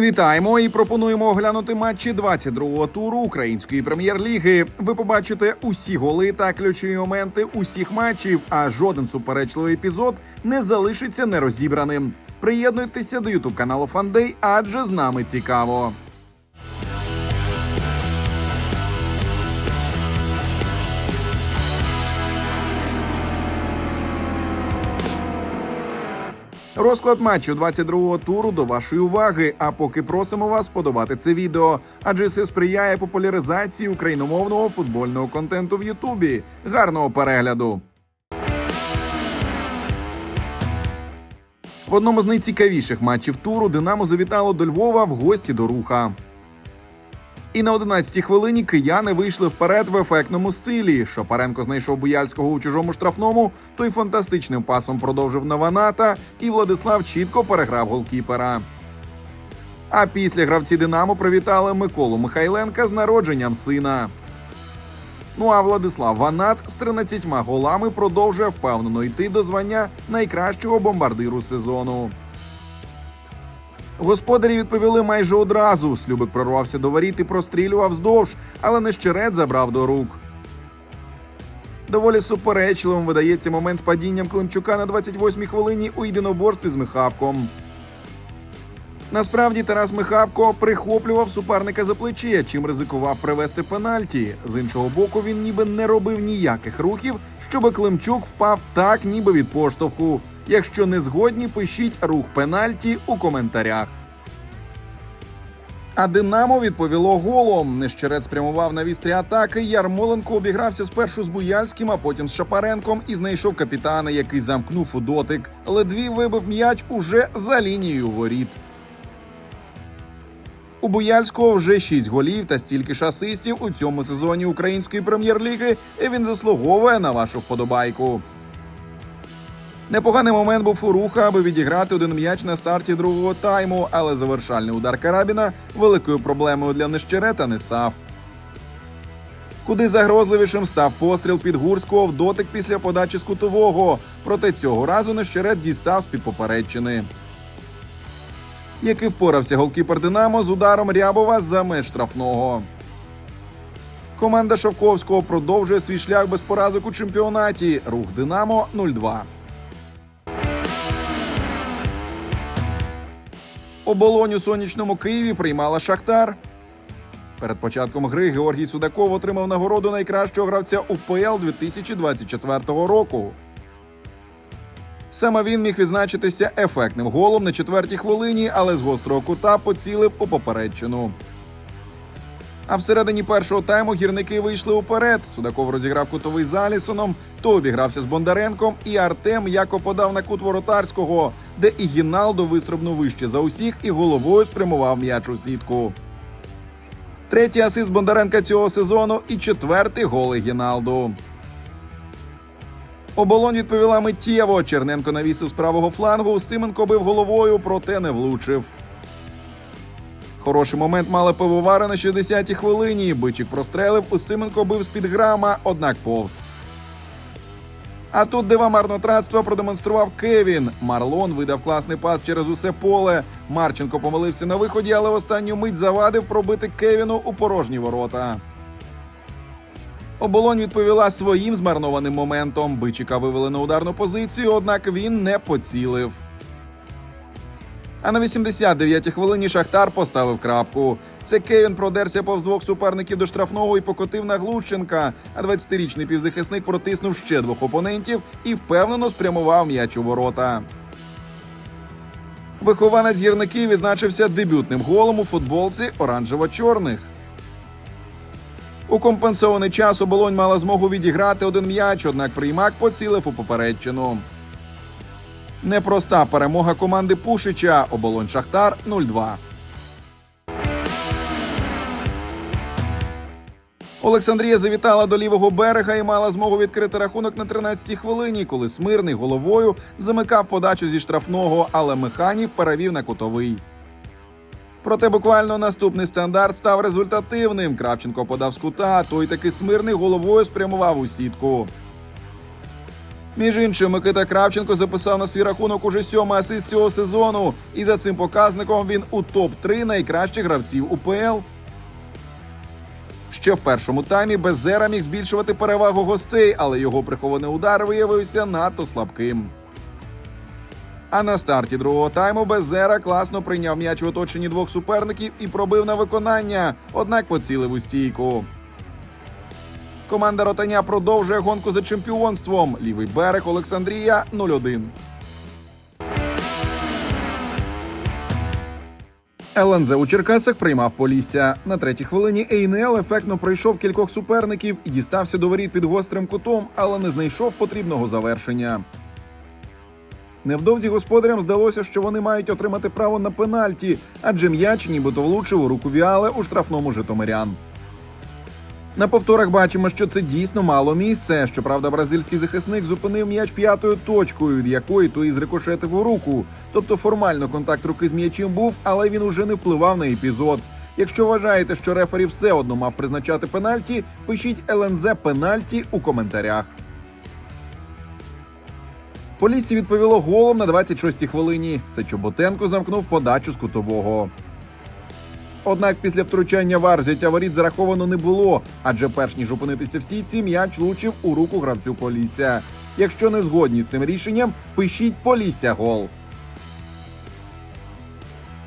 Вітаємо і пропонуємо оглянути матчі 22-го туру української прем'єр-ліги. Ви побачите усі голи та ключові моменти усіх матчів, а жоден суперечливий епізод не залишиться нерозібраним. Приєднуйтеся до ютуб каналу Фандей, адже з нами цікаво. Розклад матчу 22-го туру до вашої уваги. А поки просимо вас подобати це відео, адже це сприяє популяризації україномовного футбольного контенту в Ютубі. Гарного перегляду! В одному з найцікавіших матчів туру Динамо завітало до Львова в гості до руха. І на 11-й хвилині кияни вийшли вперед в ефектному стилі. Шапаренко знайшов Буяльського у чужому штрафному. Той фантастичним пасом продовжив на Ваната, і Владислав чітко переграв голкіпера. А після гравці Динамо привітали Миколу Михайленка з народженням сина. Ну а Владислав Ванат з 13 голами продовжує впевнено йти до звання найкращого бомбардиру сезону. Господарі відповіли майже одразу. Слюбик прорвався до воріт і прострілював вздовж, але нещерет забрав до рук. Доволі суперечливим видається момент з падінням Климчука на 28-й хвилині у єдиноборстві з Михавком. Насправді Тарас Михавко прихоплював суперника за плече, чим ризикував привести пенальті. З іншого боку, він ніби не робив ніяких рухів, щоб Климчук впав так, ніби від поштовху. Якщо не згодні, пишіть рух пенальті у коментарях. А Динамо відповіло голом. Нещерет спрямував на вістрі атаки. Ярмоленко обігрався спершу з Буяльським, а потім з Шапаренком і знайшов капітана, який замкнув у дотик. Ледві вибив м'яч уже за лінією воріт. У Буяльського вже 6 голів та стільки ж асистів у цьому сезоні української прем'єр-ліги. І він заслуговує на вашу вподобайку. Непоганий момент був у руха, аби відіграти один м'яч на старті другого тайму, але завершальний удар Карабіна великою проблемою для нещерета не став. Куди загрозливішим став постріл під Гурського в дотик після подачі з кутового. Проте цього разу нещерет дістав з під попередчини. Який впорався голкіпер Динамо з ударом Рябова за меж штрафного. Команда Шовковського продовжує свій шлях без поразок у чемпіонаті. Рух Динамо 0-2. Оболонь у сонячному Києві приймала Шахтар. Перед початком гри Георгій Судаков отримав нагороду найкращого гравця УПЛ 2024 року. Саме він міг відзначитися ефектним голом на четвертій хвилині, але з гострого кута поцілив у попередчину. А всередині першого тайму гірники вийшли уперед. Судаков розіграв кутовий з Алісоном, то обігрався з Бондаренком, і Артем яко подав на кут воротарського, де і Гіналдо вистрибнув вище за усіх і головою спрямував м'яч у сітку. Третій асист Бондаренка цього сезону і четвертий гол Гіналду. Оболонь відповіла миттєво. Черненко навісив з правого флангу. Стименко бив головою, проте не влучив. Хороший момент мали пивовари на 60-й хвилині. Бичик прострелив, Устименко бив з-під грама, однак повз. А тут дива марнотратства продемонстрував Кевін. Марлон видав класний пас через усе поле. Марченко помилився на виході, але в останню мить завадив пробити Кевіну у порожні ворота. Оболонь відповіла своїм змарнованим моментом. Бичика вивели на ударну позицію, однак він не поцілив. А на 89-й хвилині Шахтар поставив крапку. Це Кевін продерся повз двох суперників до штрафного і покотив на Глущенка. А 20-річний півзахисник протиснув ще двох опонентів і впевнено спрямував м'яч у ворота. Вихованець гірників відзначився дебютним голом у футболці оранжево-чорних. У компенсований час оболонь мала змогу відіграти один м'яч, однак приймак поцілив у попередчину. Непроста перемога команди Пушича. Оболонь Шахтар 0-2. Олександрія завітала до лівого берега і мала змогу відкрити рахунок на 13-й хвилині, коли смирний головою замикав подачу зі штрафного, але механів перевів на кутовий. Проте буквально наступний стандарт став результативним. Кравченко подав з кута, той таки смирний головою спрямував у сітку. Між іншим, Микита Кравченко записав на свій рахунок уже сьомий асист цього сезону, і за цим показником він у топ-3 найкращих гравців УПЛ. Ще в першому таймі Безера міг збільшувати перевагу гостей, але його прихований удар виявився надто слабким. А на старті другого тайму Безера класно прийняв м'яч в оточенні двох суперників і пробив на виконання, однак поцілив у стійку. Команда Ротаня продовжує гонку за чемпіонством. Лівий берег Олександрія 0-1. ЛНЗ у Черкасах приймав Полісся. На третій хвилині Ейнел ефектно пройшов кількох суперників і дістався до воріт під гострим кутом, але не знайшов потрібного завершення. Невдовзі господарям здалося, що вони мають отримати право на пенальті, адже м'яч нібито влучив у руку Віале у штрафному Житомирян. На повторах бачимо, що це дійсно мало місце. Щоправда, бразильський захисник зупинив м'яч п'ятою точкою, від якої той зрикошетив у руку. Тобто формально контакт руки з м'ячем був, але він уже не впливав на епізод. Якщо вважаєте, що рефері все одно мав призначати пенальті, пишіть ЛНЗ пенальті у коментарях. Поліссі відповіло голом на 26-й хвилині. Це Чоботенко замкнув подачу з кутового. Однак після втручання вар взяття воріт зараховано не було, адже перш ніж опинитися в сітці, м'яч влучив у руку гравцю Полісся. Якщо не згодні з цим рішенням, пишіть Полісся гол.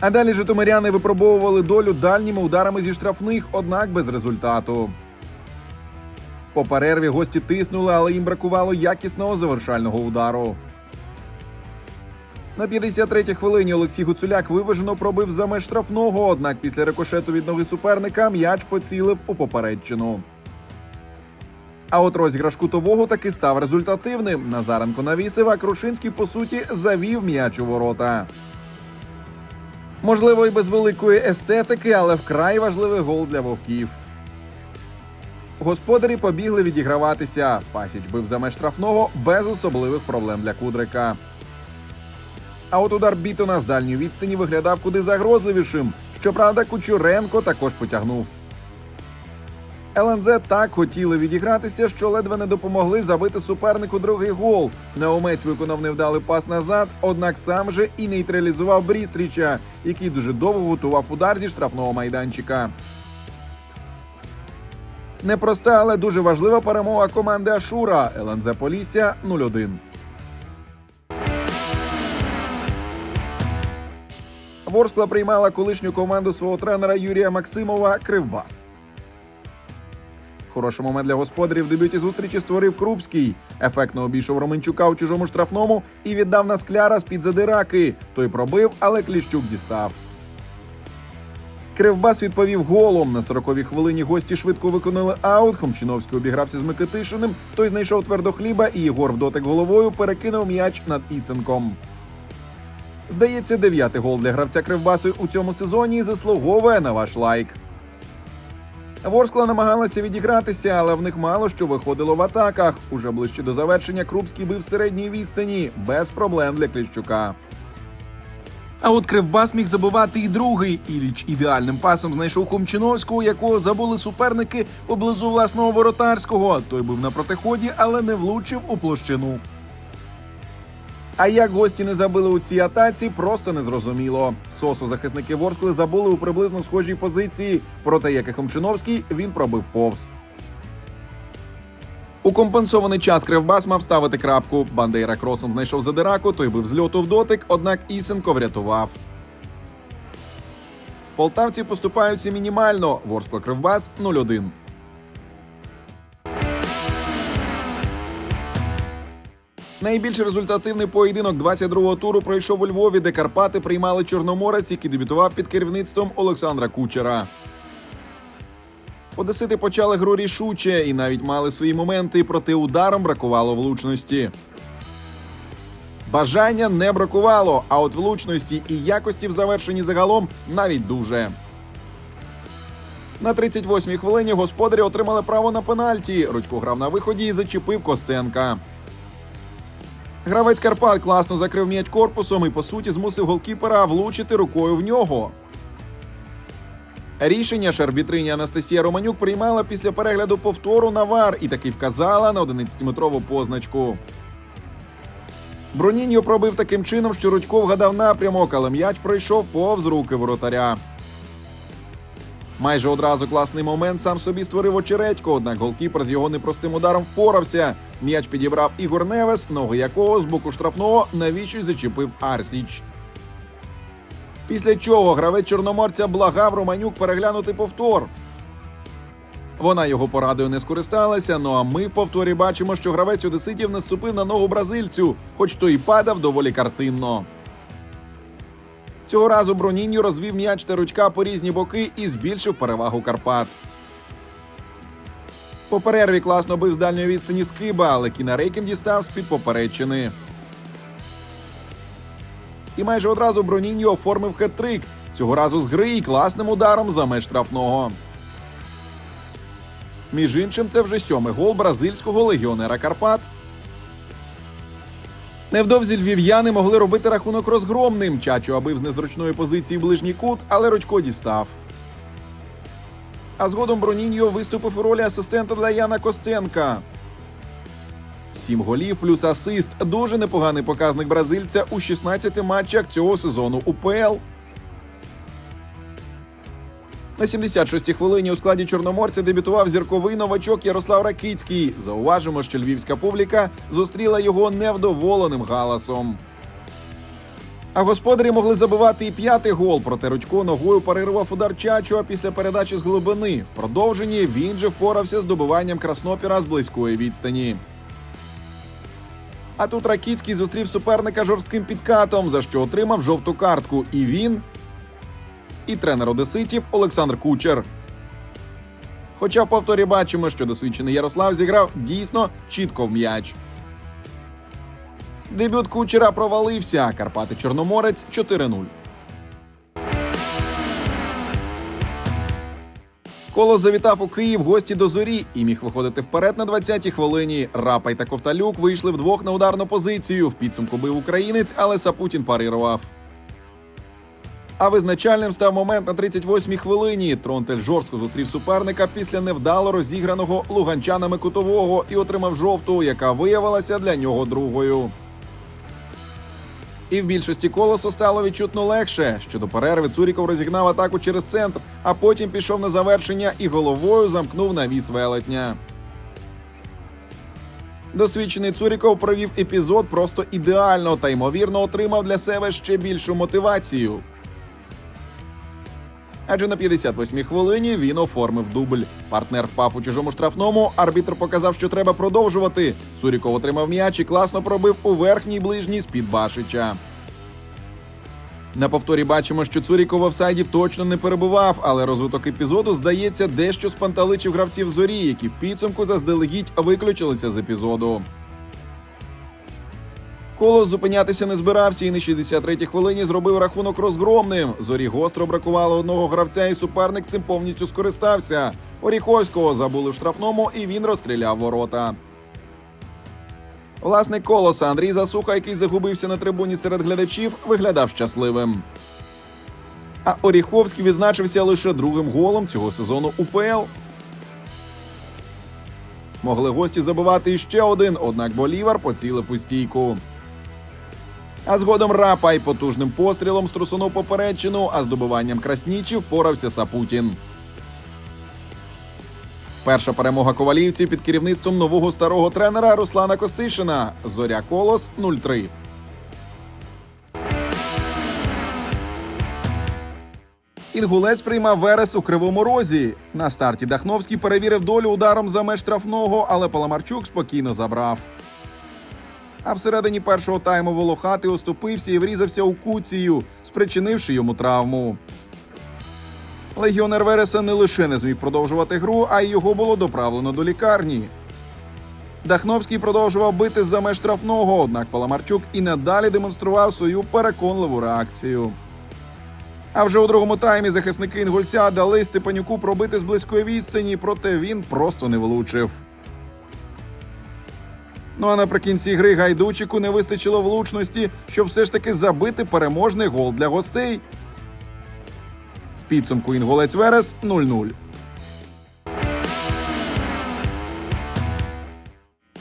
А далі житомиряни випробовували долю дальніми ударами зі штрафних, однак без результату. По перерві гості тиснули, але їм бракувало якісного завершального удару. На 53-й хвилині Олексій Гуцуляк виважено пробив за меж штрафного, однак після рикошету від ноги суперника м'яч поцілив у попередчину. А от розіграш кутового таки став результативним. Назаренко навісив, а Крушинський, по суті, завів м'яч у ворота. Можливо, і без великої естетики, але вкрай важливий гол для вовків. Господарі побігли відіграватися. Пасіч бив за меж штрафного без особливих проблем для Кудрика. А от удар Бітона з дальньої відстані виглядав куди загрозливішим. Щоправда, Кучуренко також потягнув. ЛНЗ так хотіли відігратися, що ледве не допомогли забити супернику другий гол. Неомець виконав невдалий пас назад, однак сам же і нейтралізував Брістріча, який дуже довго готував удар зі штрафного майданчика. Непроста, але дуже важлива перемога команди Ашура. ЛНЗ Полісся 0-1. Ворскла приймала колишню команду свого тренера Юрія Максимова Кривбас. Хороший момент для господарів в дебюті зустрічі створив Крупський. Ефектно обійшов Романчука у чужому штрафному і віддав на скляра з-під задираки. Той пробив, але Кліщук дістав. Кривбас відповів голом. На 40-й хвилині гості швидко виконали аут. Хомчиновський обігрався з Микитишиним. Той знайшов твердохліба, і Єгор в дотик головою перекинув м'яч над Ісенком. Здається, дев'ятий гол для гравця Кривбасу у цьому сезоні заслуговує на ваш лайк. Ворскла намагалася відігратися, але в них мало що виходило в атаках. Уже ближче до завершення Крупський бив середньої відстані без проблем для Кліщука. А от Кривбас міг забивати і другий. Іліч ідеальним пасом знайшов Хомчиновського, якого забули суперники поблизу власного воротарського. Той був на протиході, але не влучив у площину. А як гості не забили у цій атаці, просто незрозуміло. Сосу захисники Ворскли забули у приблизно схожій позиції, проте як і Хомчиновський, він пробив повз. У компенсований час Кривбас мав ставити крапку. Бандейра кросом знайшов задираку, той бив з льоту в дотик, однак Ісенко врятував. Полтавці поступаються мінімально. Ворскла Кривбас 0-1. Найбільш результативний поєдинок 22-го туру пройшов у Львові, де Карпати приймали Чорноморець, який дебютував під керівництвом Олександра Кучера. Одесити почали гру рішуче і навіть мали свої моменти, проте ударом бракувало влучності. Бажання не бракувало, а от влучності і якості в завершенні загалом навіть дуже. На 38-й хвилині господарі отримали право на пенальті. Рудько грав на виході і зачепив Костенка. Гравець Карпат класно закрив м'яч корпусом і, по суті, змусив голкіпера влучити рукою в нього. Рішення ж арбітриня Анастасія Романюк приймала після перегляду повтору на вар і таки вказала на 11-метрову позначку. Броніньо пробив таким чином, що Рудько вгадав напрямок, але м'яч пройшов повз руки воротаря. Майже одразу класний момент сам собі створив очередько, однак голкіпер з його непростим ударом впорався. М'яч підібрав Ігор Невес, ноги якого з боку штрафного навіщо зачепив Арсіч. Після чого гравець чорноморця благав Романюк переглянути повтор. Вона його порадою не скористалася. Ну а ми в повторі бачимо, що гравець одеситів наступив на ногу бразильцю, хоч той і падав доволі картинно. Цього разу Броніньо розвів м'яч та ручка по різні боки і збільшив перевагу Карпат. По перерві класно бив з дальньої відстані скиба, але Кінарейкін дістав з-під попередчини. І майже одразу Броніньо оформив хет-трик. Цього разу з гри і класним ударом за меж штрафного. Між іншим, це вже сьомий гол бразильського легіонера Карпат. Невдовзі львів'яни могли робити рахунок розгромним. Чачо абив з незручної позиції ближній кут, але Рочко дістав. А згодом Броніньо виступив у ролі асистента для Яна Костенка. Сім голів плюс асист. Дуже непоганий показник бразильця у 16 матчах цього сезону УПЛ. На 76-й хвилині у складі чорноморця дебютував зірковий новачок Ярослав Ракицький. Зауважимо, що львівська публіка зустріла його невдоволеним галасом. А господарі могли забивати і п'ятий гол, проте Рудько ногою перервав удар Чачу, а після передачі з глибини. В продовженні він же впорався з добиванням краснопіра з близької відстані. А тут Ракіцький зустрів суперника жорстким підкатом, за що отримав жовту картку. І він, і тренер Одеситів Олександр Кучер. Хоча в повторі бачимо, що досвідчений Ярослав зіграв дійсно чітко в м'яч. Дебют Кучера провалився. Карпати Чорноморець 4-0. Колос завітав у Київ гості до зорі і міг виходити вперед на 20-й хвилині. Рапай та Ковталюк вийшли вдвох на ударну позицію. В підсумку бив українець, але Сапутін парирував. А визначальним став момент на 38-й хвилині. Тронтель жорстко зустрів суперника після невдало розіграного луганчанами кутового і отримав жовту, яка виявилася для нього другою. І в більшості колосу стало відчутно легше. Щодо перерви Цуріков розігнав атаку через центр, а потім пішов на завершення і головою замкнув навіс велетня. Досвідчений Цуріков провів епізод просто ідеально та ймовірно отримав для себе ще більшу мотивацію. Адже на 58-й хвилині він оформив дубль. Партнер впав у чужому штрафному. Арбітр показав, що треба продовжувати. Цуріков отримав м'яч і класно пробив у верхній ближній з-під Башича. На повторі бачимо, що Цуріков в офсайді точно не перебував, але розвиток епізоду здається дещо спанталичив гравців зорі, які в підсумку заздалегідь виключилися з епізоду. Колос зупинятися не збирався і на 63-й хвилині зробив рахунок розгромним. Зорі гостро бракувало одного гравця, і суперник цим повністю скористався. Оріховського забули в штрафному, і він розстріляв ворота. Власник колоса Андрій Засуха, який загубився на трибуні серед глядачів, виглядав щасливим. А Оріховський відзначився лише другим голом цього сезону УПЛ. Могли гості забивати іще один, однак Болівар поцілив у стійку. А згодом Рапай потужним пострілом струсунув попередчину, а з добиванням краснічі впорався Сапутін. Перша перемога ковалівців під керівництвом нового старого тренера Руслана Костишина. Зоря Колос 0-3. Інгулець приймав Верес у кривому розі. На старті Дахновський перевірив долю ударом за меж штрафного, але Паламарчук спокійно забрав. А всередині першого тайму Волохатий оступився і врізався у куцію, спричинивши йому травму. Легіонер Вереса не лише не зміг продовжувати гру, а й його було доправлено до лікарні. Дахновський продовжував бити за меж штрафного, однак Паламарчук і надалі демонстрував свою переконливу реакцію. А вже у другому таймі захисники інгульця дали Степанюку пробити з близької відстані, проте він просто не влучив. Ну а наприкінці гри гайдучику не вистачило влучності, щоб все ж таки забити переможний гол для гостей. В підсумку інголець Верес 0-0.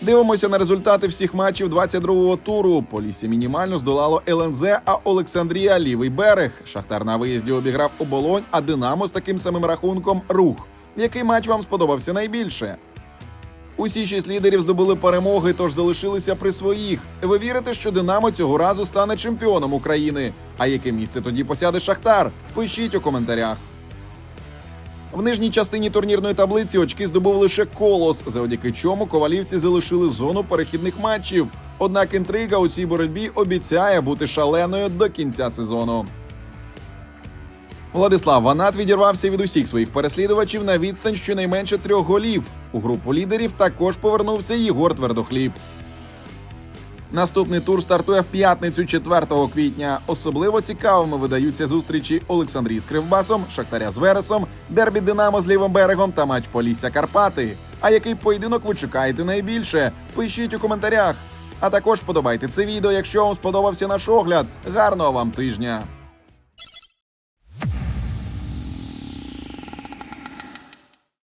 Дивимося на результати всіх матчів 22-го туру. Полісся мінімально здолало ЛНЗ, а Олександрія лівий берег. Шахтар на виїзді обіграв оболонь, а Динамо з таким самим рахунком рух. Який матч вам сподобався найбільше? Усі шість лідерів здобули перемоги, тож залишилися при своїх. Ви вірите, що Динамо цього разу стане чемпіоном України? А яке місце тоді посяде Шахтар? Пишіть у коментарях. В нижній частині турнірної таблиці очки здобув лише колос, завдяки чому ковалівці залишили зону перехідних матчів. Однак інтрига у цій боротьбі обіцяє бути шаленою до кінця сезону. Владислав Ванат відірвався від усіх своїх переслідувачів на відстань щонайменше трьох голів. У групу лідерів також повернувся Єгор Твердохліб. Наступний тур стартує в п'ятницю 4 квітня. Особливо цікавими видаються зустрічі Олександрії з Кривбасом, Шахтаря з Вересом, Дербі Динамо з лівим берегом та матч Полісся Карпати. А який поєдинок ви чекаєте найбільше? Пишіть у коментарях. А також подобайте це відео, якщо вам сподобався наш огляд. Гарного вам тижня!